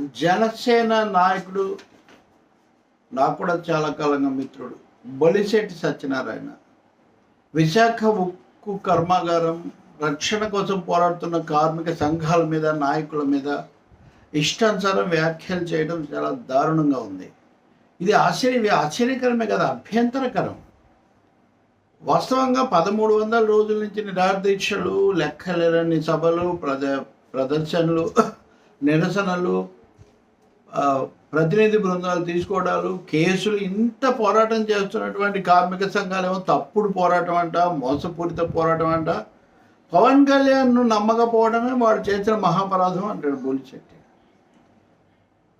జనసేన నాయకుడు నాకు కూడా చాలా కాలంగా మిత్రుడు. బొలిశెట్టి సత్యనారాయణ. విశాఖ ఉక్కు కర్మాగారం రక్షణ కోసం పోరాడుతున్న కార్మిక సంఘాల మీద నాయకుల మీద ఇష్టానుసారం వ్యాఖ్యలు చేయడం చాలా దారుణంగా ఉంది. ఇది ఆశ్చర్య ఆశ్చర్యకరమే కదా అభ్యంతరకరం. వాస్తవంగా పదమూడు వందల రోజుల నుంచి నిరాదీక్షలు లెక్కలేని సభలు ప్రద ప్రదర్శనలు నిరసనలు ప్రతినిధి బృందాలు తీసుకోవడాలు కేసులు ఇంత పోరాటం చేస్తున్నటువంటి కార్మిక సంఘాలేమో తప్పుడు పోరాటం అంట మోసపూరిత పోరాటం అంట. పవన్ కళ్యాణ్ను నమ్మకపోవడమే వాడు చేసిన మహాపరాధం అంటాడు బోలిశెట్టి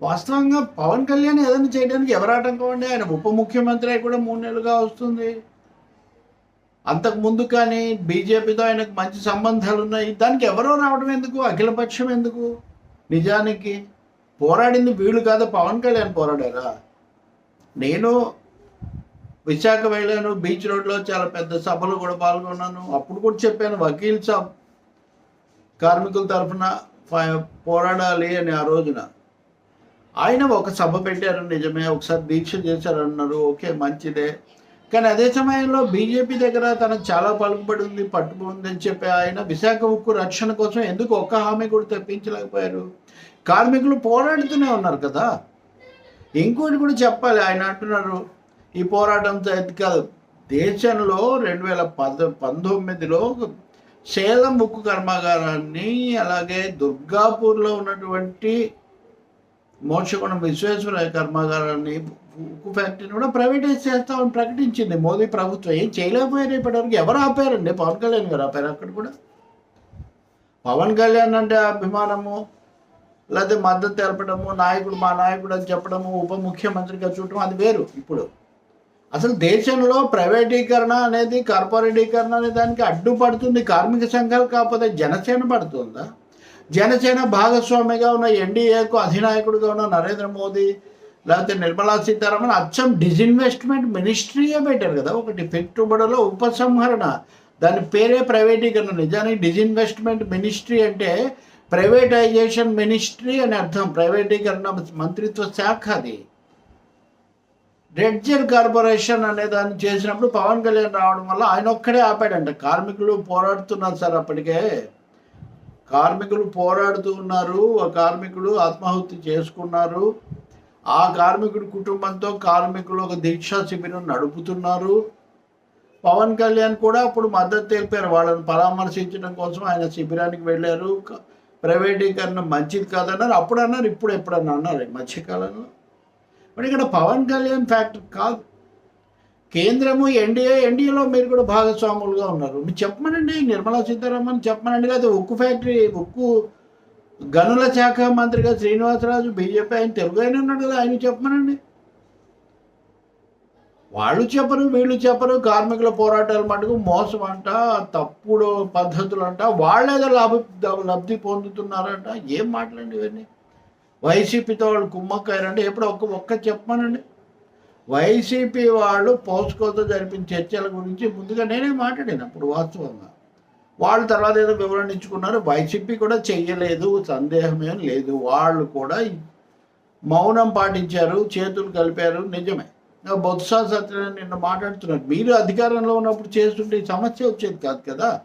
వాస్తవంగా పవన్ కళ్యాణ్ ఏదైనా చేయడానికి ఎవరు ఆటంకం అండి? ఆయన ఉప ముఖ్యమంత్రి అయి కూడా మూడు నెలలుగా వస్తుంది. అంతకు ముందు కానీ బీజేపీతో ఆయనకు మంచి సంబంధాలు ఉన్నాయి. దానికి ఎవరో రావడం ఎందుకు? అఖిలపక్షం ఎందుకు? నిజానికి పోరాడింది వీళ్ళు కాదు పవన్ కళ్యాణ్ పోరాడారా? నేను విశాఖ వెళ్ళాను బీచ్ రోడ్లో చాలా పెద్ద సభలు కూడా పాల్గొన్నాను. అప్పుడు కూడా చెప్పాను వకీల్ సాబ్ కార్మికుల తరఫున పోరాడాలి అని ఆ రోజున. ఆయన ఒక సభ పెట్టారు నిజమే ఒకసారి దీక్ష చేశారన్నారు ఓకే మంచిదే. కానీ అదే సమయంలో బీజేపీ దగ్గర తనకు చాలా పలుకుబడి ఉంది పట్టుబడి ఉందని అని చెప్పి ఆయన విశాఖ ఉక్కు రక్షణ కోసం ఎందుకు ఒక్క హామీ కూడా తెప్పించలేకపోయారు? కార్మికులు పోరాడుతూనే ఉన్నారు కదా. ఇంకోటి కూడా చెప్పాలి ఆయన అంటున్నారు ఈ పోరాటంతో ఇది కాదు. దేశంలో రెండు వేల పద పంతొమ్మిదిలో సేలం ఉక్కు కర్మాగారాన్ని అలాగే దుర్గాపూర్లో ఉన్నటువంటి మోక్షగుణం విశ్వేశ్వరయ్య కర్మాగారాన్ని ఉక్కు ఫ్యాక్టరీని కూడా ప్రైవేటైజ్ చేస్తామని ప్రకటించింది మోదీ ప్రభుత్వం. ఏం చేయలేకపోయారు ఇప్పటివరకు? ఎవరు ఆపారండి? పవన్ కళ్యాణ్ గారు ఆపారు అక్కడ కూడా? పవన్ కళ్యాణ్ అంటే అభిమానము లేకపోతే మద్దతు తెలపడము నాయకుడు మా నాయకుడు అని చెప్పడము ఉప ముఖ్యమంత్రిగా చూడటం అది వేరు ఇప్పుడు. అసలు దేశంలో ప్రైవేటీకరణ అనేది కార్పొరేటీకరణ అనే దానికి అడ్డుపడుతుంది కార్మిక సంఘాలు కాకపోతే జనసేన పడుతుందా? జనసేన భాగస్వామిగా ఉన్న ఎన్డీఏకు అధినాయకుడిగా ఉన్న నరేంద్ర మోదీ లేకపోతే నిర్మలా సీతారామన్ అచ్చం డిజిన్వెస్ట్మెంట్ మినిస్ట్రీయే పెట్టారు కదా. ఒకటి పెట్టుబడుల ఉపసంహరణ. దాని పేరే ప్రైవేటీకరణ. నిజానికి డిజిన్వెస్ట్మెంట్ మినిస్ట్రీ అంటే ప్రైవేటైజేషన్ మినిస్ట్రీ అని అర్థం. ప్రైవేటీకరణ మంత్రిత్వ శాఖ అది. రెడ్జర్ కార్పొరేషన్ అనే దాన్ని చేసినప్పుడు పవన్ కళ్యాణ్ రావడం వల్ల ఆయన ఒక్కడే ఆపాడంట. కార్మికులు పోరాడుతున్నారు సార్ అప్పటికే. కార్మికులు పోరాడుతూ ఉన్నారు ఆ కార్మికుడు ఆత్మాహుతి చేసుకున్నారు. ఆ కార్మికుడి కుటుంబంతో కార్మికులు ఒక దీక్షా శిబిరం నడుపుతున్నారు. పవన్ కళ్యాణ్ కూడా అప్పుడు మద్దతు తెలిపారు. వాళ్ళని పరామర్శించడం కోసం ఆయన శిబిరానికి వెళ్ళారు. ప్రైవేటీకరణ మంచిది కాదన్నారు. అప్పుడు అన్నారు ఇప్పుడు ఎప్పుడన్నా అన్నారు మధ్యకాలంలో. మరి ఇక్కడ పవన్ కళ్యాణ్ ఫ్యాక్టర్ కాదు. కేంద్రము ఎన్డీఏ ఎన్డీఏలో మీరు కూడా భాగస్వాములుగా ఉన్నారు. మీరు చెప్పమనండి నిర్మలా సీతారామన్ చెప్పమనండి లేదా ఉక్కు ఫ్యాక్టరీ ఉక్కు గనుల శాఖ మంత్రిగా శ్రీనివాసరాజు బీజేపీ ఆయన తెలుగు ఆయన ఉన్నాడు కదా ఆయన చెప్పమనండి. వాళ్ళు చెప్పరు వీళ్ళు చెప్పరు కార్మికుల పోరాటాలు మటుకు మోసం అంట తప్పుడు పద్ధతులు అంట వాళ్ళేదో లాభ లబ్ధి పొందుతున్నారంట. ఏం మాట్లాడండి ఇవన్నీ? వైసీపీతో వాళ్ళు కుమ్మక్కారంటే ఎప్పుడు ఒక్క ఒక్క చెప్పమనండి. వైసీపీ వాళ్ళు పోస్కోతో జరిపిన చర్చల గురించి ముందుగా నేనే మాట్లాడాను అప్పుడు వాస్తవంగా. వాళ్ళు తర్వాత ఏదో వివరణ ఇచ్చుకున్నారు. వైసీపీ కూడా చెయ్యలేదు సందేహమేం లేదు. వాళ్ళు కూడా మౌనం పాటించారు చేతులు కలిపారు. నిజమే. నా బొత్స సత్యనారాయణ నిన్న మాట్లాడుతున్నారు. మీరు అధికారంలో ఉన్నప్పుడు చేస్తుంటే సమస్య వచ్చేది కాదు కదా.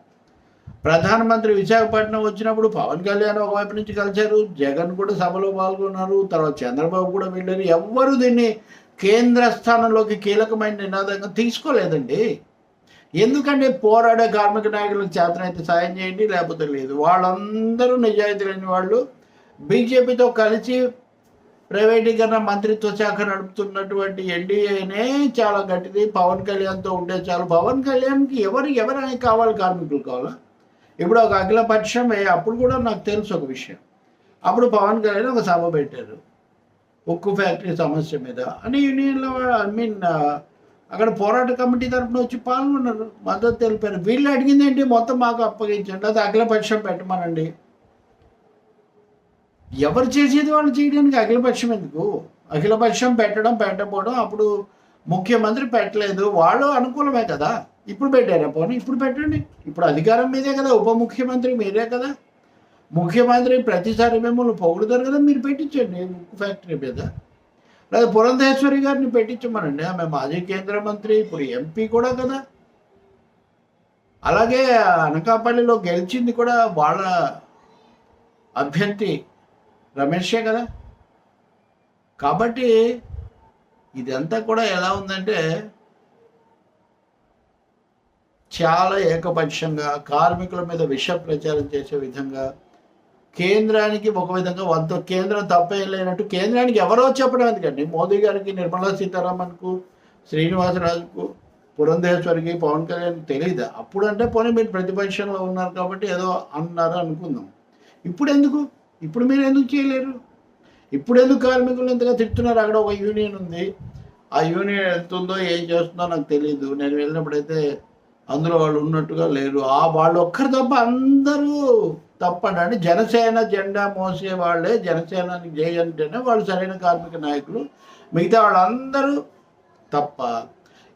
ప్రధానమంత్రి విశాఖపట్నం వచ్చినప్పుడు పవన్ కళ్యాణ్ ఒకవైపు నుంచి కలిశారు. జగన్ కూడా సభలో పాల్గొన్నారు. తర్వాత చంద్రబాబు కూడా వెళ్ళారు. ఎవ్వరు దీన్ని కేంద్ర స్థానంలోకి కీలకమైన నినాదంగా తీసుకోలేదండి. ఎందుకంటే పోరాడే కార్మిక నాయకులకు చేతనైతే సాయం చేయండి లేకపోతే లేదు. వాళ్ళందరూ నిజాయితీ లేని వాళ్ళు బీజేపీతో కలిసి ప్రైవేటీకరణ మంత్రిత్వ శాఖ నడుపుతున్నటువంటి ఎన్డీఏనే చాలా గట్టిది. పవన్ కళ్యాణ్తో ఉంటే చాలు. పవన్ కళ్యాణ్కి ఎవరు ఎవరైనా కావాలి కార్మికులు కావాలా? ఇప్పుడు ఒక అఖిల పక్షం అప్పుడు కూడా నాకు తెలుసు ఒక విషయం. అప్పుడు పవన్ కళ్యాణ్ ఒక సభ పెట్టారు. ఉక్కు ఫ్యాక్టరీ సమస్య మీద. అని యూనియన్లో ఐ మీన్ అక్కడ పోరాట కమిటీ తరఫున వచ్చి పాల్గొన్నారు మద్దతు తెలిపారు. వీళ్ళు అడిగింది ఏంటి? మొత్తం మాకు అప్పగించండి. అది అఖిలపక్షం పెట్టమనండి. ఎవరు చేసేది వాళ్ళు చేయడానికి అఖిలపక్షం ఎందుకు? అఖిలపక్షం పెట్టడం పెట్టకపోవడం అప్పుడు ముఖ్యమంత్రి పెట్టలేదు. వాళ్ళు అనుకూలమే కదా. ఇప్పుడు పెట్టారా పోనీ? ఇప్పుడు పెట్టండి. ఇప్పుడు అధికారం మీదే కదా. ఉప ముఖ్యమంత్రి మీరే కదా. ముఖ్యమంత్రి ప్రతిసారి మిమ్మల్ని పొగుడుతారు కదా మీరు పెట్టించండి. ఉక్కు ఫ్యాక్టరీ మీద. లేదా పురంధేశ్వరి గారిని పెట్టించమనండి. ఆమె మాజీ కేంద్ర మంత్రి ఇప్పుడు ఎంపీ కూడా కదా. అలాగే అనకాపల్లిలో గెలిచింది కూడా వాళ్ళ అభ్యర్థి రమేషే కదా. కాబట్టి ఇదంతా కూడా ఎలా ఉందంటే చాలా ఏకపక్షంగా కార్మికుల మీద విష ప్రచారం చేసే విధంగా కేంద్రానికి ఒక విధంగా వంత కేంద్రం తప్పేం లేనట్టు కేంద్రానికి ఎవరో చెప్పడం ఎందుకండి మోదీ గారికి నిర్మలా సీతారామన్కు శ్రీనివాసరాజుకు పురంధేశ్వరికి పవన్ కళ్యాణ్ తెలియదు అప్పుడు అంటే పోనీ మీరు ప్రతిపక్షంలో ఉన్నారు కాబట్టి ఏదో అన్నారు అనుకుందాం. ఇప్పుడు ఎందుకు ఇప్పుడు మీరు ఎందుకు చేయలేరు? ఇప్పుడు ఎందుకు కార్మికులు ఇంతగా తిడుతున్నారు? అక్కడ ఒక యూనియన్ ఉంది. ఆ యూనియన్ ఎంత ఉందో ఏం చేస్తుందో నాకు తెలియదు నేను వెళ్ళినప్పుడైతే అందులో వాళ్ళు ఉన్నట్టుగా లేరు. ఆ వాళ్ళు ఒక్కరు తప్ప అందరూ తప్పండి జనసేన జెండా మోసే వాళ్ళే జనసేనానికి చేయంటేనే వాళ్ళు సరైన కార్మిక నాయకులు. మిగతా వాళ్ళందరూ తప్ప.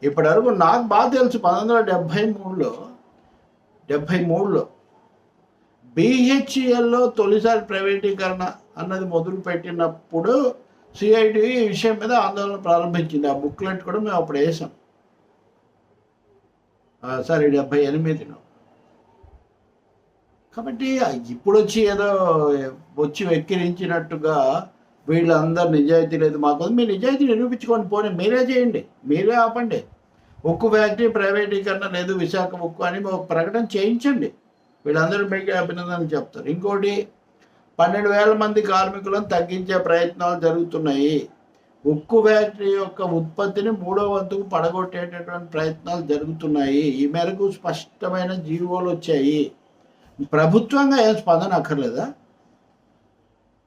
ఇప్పటివరకు నాకు బాగా తెలుసు పంతొమ్మిది వందల డెబ్భై మూడులో డెబ్భై మూడులో బిహెచ్ఎల్లో తొలిసారి ప్రైవేటీకరణ అన్నది మొదలు పెట్టినప్పుడు సిఐటి ఈ విషయం మీద ఆందోళన ప్రారంభించింది. ఆ బుక్లెట్ కూడా మేము అప్పుడు వేసాం. సరే డెబ్భై ఎనిమిదిలో. కాబట్టి ఇప్పుడు వచ్చి ఏదో వచ్చి వెక్కిరించినట్టుగా వీళ్ళందరూ నిజాయితీ లేదు మాకు మీ నిజాయితీ నిరూపించుకోండి పోనీ మీరే చేయండి మీరే ఆపండి. ఉక్కు ఫ్యాక్టరీ ప్రైవేటీకరణ లేదు విశాఖ ఉక్కు అని ప్రకటన చేయించండి. వీళ్ళందరూ మీకు అభినందనలు చెప్తారు. ఇంకోటి పన్నెండు వేల మంది కార్మికులను తగ్గించే ప్రయత్నాలు జరుగుతున్నాయి. ఉక్కు ఫ్యాక్టరీ యొక్క ఉత్పత్తిని మూడో వంతుకు పడగొట్టేటటువంటి ప్రయత్నాలు జరుగుతున్నాయి. ఈ మేరకు స్పష్టమైన జీవోలు వచ్చాయి. ప్రభుత్వంగా ఏం స్పందన అక్కర్లేదా?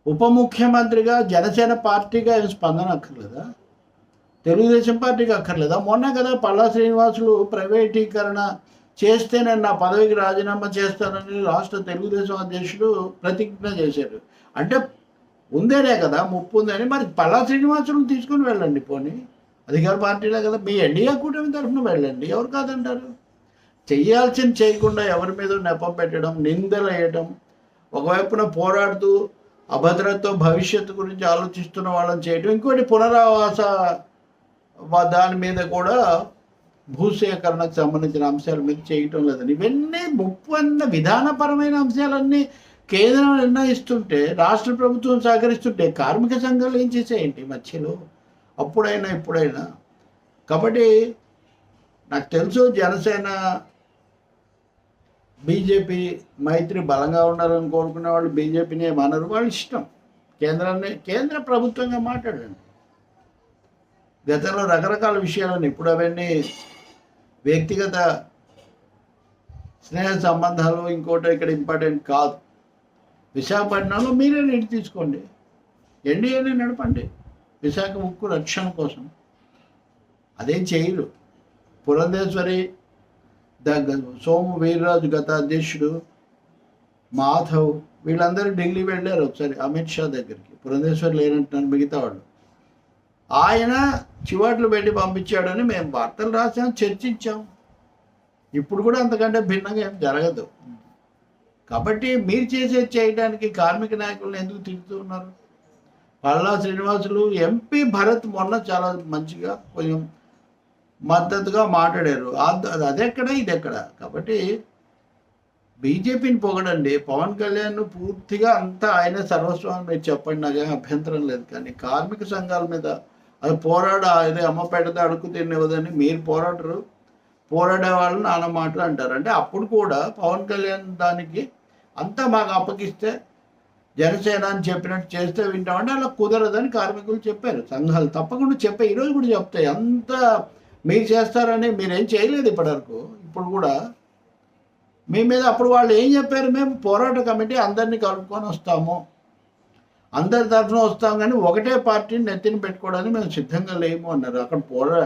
ఉప ముఖ్యమంత్రిగా జనసేన పార్టీగా ఏం స్పందన అక్కర్లేదా? తెలుగుదేశం పార్టీకి అక్కర్లేదా? మొన్న కదా పల్లా శ్రీనివాసులు ప్రైవేటీకరణ చేస్తే నేను నా పదవికి రాజీనామా చేస్తానని రాష్ట్ర తెలుగుదేశం అధ్యక్షుడు ప్రతిజ్ఞ చేశారు. అంటే ఉందేనే కదా ముప్పు ఉందని. మరి పల్లా శ్రీనివాసులను తీసుకుని వెళ్ళండి పోనీ. అధికార పార్టీలే కదా. మీ ఎన్డీఏ కూటమి తరఫున వెళ్ళండి. ఎవరు కాదంటారు? చెయ్యాల్సింది చేయకుండా ఎవరి మీద నెపం పెట్టడం నిందలు వేయడం ఒకవైపున పోరాడుతూ అభద్రతతో భవిష్యత్తు గురించి ఆలోచిస్తున్న వాళ్ళని చేయడం ఇంకోటి పునరావాస దాని మీద కూడా భూసేకరణకు సంబంధించిన అంశాల మీద చేయటం లేదని ఇవన్నీ ముప్పు అన్న విధానపరమైన అంశాలన్నీ కేంద్రం నిర్ణయిస్తుంటే రాష్ట్ర ప్రభుత్వం సహకరిస్తుంటే కార్మిక సంఘాలు ఏం చేసేయండి మధ్యలో? అప్పుడైనా ఇప్పుడైనా. కాబట్టి నాకు తెలుసు జనసేన బీజేపీ మైత్రి బలంగా ఉండాలని కోరుకునే వాళ్ళు బీజేపీని ఏమనరు వాళ్ళు ఇష్టం. కేంద్రాన్ని కేంద్ర ప్రభుత్వంగా మాట్లాడండి. గతంలో రకరకాల విషయాలను ఇప్పుడు అవన్నీ వ్యక్తిగత స్నేహ సంబంధాలు ఇంకోటి ఇక్కడ ఇంపార్టెంట్ కాదు. విశాఖపట్నంలో మీరే నీటి తీసుకోండి. ఎన్డీఏనే నడపండి. విశాఖ ఉక్కు రక్షణ కోసం. అదేం చేయరు. పురంధేశ్వరి ద సోము వీర్రాజు గత అధ్యక్షుడు మాధవ్ వీళ్ళందరూ ఢిల్లీ వెళ్ళారు ఒకసారి అమిత్ షా దగ్గరికి. పురంధేశ్వర్ లేరంటున్నారు మిగతా వాళ్ళు. ఆయన చివాట్లు పెట్టి పంపించాడని మేము వార్తలు రాసాం చర్చించాం. ఇప్పుడు కూడా అంతకంటే భిన్నంగా ఏం జరగదు. కాబట్టి మీరు చేసేది చేయడానికి కార్మిక నాయకులను ఎందుకు తిరుగుతూ ఉన్నారు? పల్లా శ్రీనివాసులు ఎంపీ భరత్ మొన్న చాలా మంచిగా కొంచెం మద్దతుగా మాట్లాడారు. అది ఎక్కడ ఇది ఎక్కడ కాబట్టి బీజేపీని పొగడండి. పవన్ కళ్యాణ్ పూర్తిగా అంతా ఆయన సర్వస్వామి మీరు చెప్పండి. నాకేం అభ్యంతరం లేదు. కానీ కార్మిక సంఘాల మీద అది పోరాడ. అదే అమ్మ పెడద అడుగు తినేవదని మీరు పోరాడరు. పోరాడే వాళ్ళు నాన్న మాటలు అంటారు. అంటే అప్పుడు కూడా పవన్ కళ్యాణ్ దానికి అంతా మాకు అప్పగిస్తే జనసేన అని చెప్పినట్టు చేస్తే వింటామంటే అలా కుదరదని కార్మికులు చెప్పారు. సంఘాలు తప్పకుండా చెప్పే ఈరోజు కూడా చెప్తాయి. అంతా మీరు చేస్తారని మీరేం చేయలేదు ఇప్పటివరకు. ఇప్పుడు కూడా మీ మీద అప్పుడు వాళ్ళు ఏం చెప్పారు? మేము పోరాట కమిటీ అందరినీ కలుపుకొని వస్తాము. అందరి తరఫున వస్తాం కానీ ఒకటే పార్టీని నెత్తిని పెట్టుకోవడానికి మేము సిద్ధంగా లేము అన్నారు. అక్కడ పోరా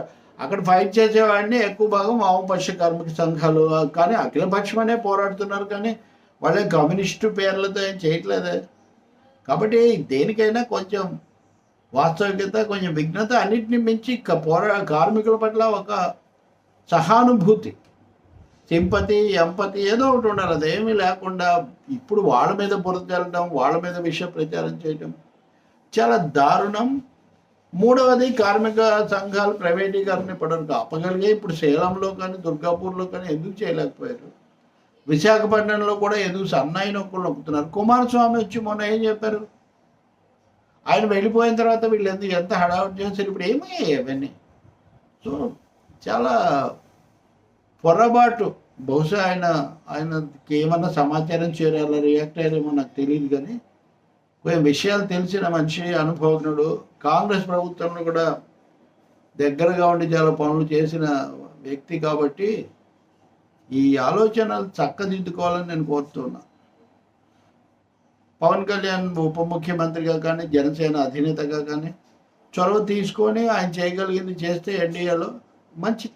అక్కడ ఫైట్ చేసేవాడిని ఎక్కువ భాగం వామపక్ష కార్మిక సంఘాలు కానీ అఖిలపక్షమనే పోరాడుతున్నారు కానీ వాళ్ళే కమ్యూనిస్టు పేర్లతో ఏం చేయట్లేదే. కాబట్టి దేనికైనా కొంచెం వాస్తవికత కొంచెం విఘ్నత అన్నిటిని మించి క- పోరా కార్మికుల పట్ల ఒక సహానుభూతి. సింపతి ఎంపతి ఏదో ఒకటి ఉండాలి. అదేమీ లేకుండా ఇప్పుడు వాళ్ళ మీద బురద చల్లడం వాళ్ళ మీద విషయ ప్రచారం చేయడం చాలా దారుణం. మూడవది కార్మిక సంఘాలు ప్రైవేటీకరణ ఇప్పటివరకు ఆపగలిగే ఇప్పుడు సేలంలో కానీ దుర్గాపూర్లో కానీ ఎందుకు చేయలేకపోయారు? విశాఖపట్నంలో కూడా ఎందుకు సన్నాయి నొక్కులు నొక్కుతున్నారు. కుమారస్వామి వచ్చి మొన్న ఏం చెప్పారు? ఆయన వెళ్ళిపోయిన తర్వాత వీళ్ళు ఎందుకు ఎంత హడావుడి చేశారు? ఇప్పుడు ఏమయ్యాయి అవన్నీ సో చాలా పొరపాటు. బహుశా ఆయన ఆయనకి ఏమన్నా సమాచారం చేరాలా రియాక్ట్ అయ్యారేమో నాకు తెలియదు కానీ కొన్ని విషయాలు తెలిసిన మనిషి అనుభవజ్ఞుడు కాంగ్రెస్ ప్రభుత్వంలో కూడా దగ్గరగా ఉండి చాలా పనులు చేసిన వ్యక్తి కాబట్టి ఈ ఆలోచనలు చక్కదిద్దుకోవాలని నేను కోరుతున్నా. పవన్ కళ్యాణ్ ఉప ముఖ్యమంత్రిగా కానీ జనసేన అధినేతగా కానీ చొరవ తీసుకొని ఆయన చేయగలిగింది చేస్తే ఎన్డీఏలో మంచి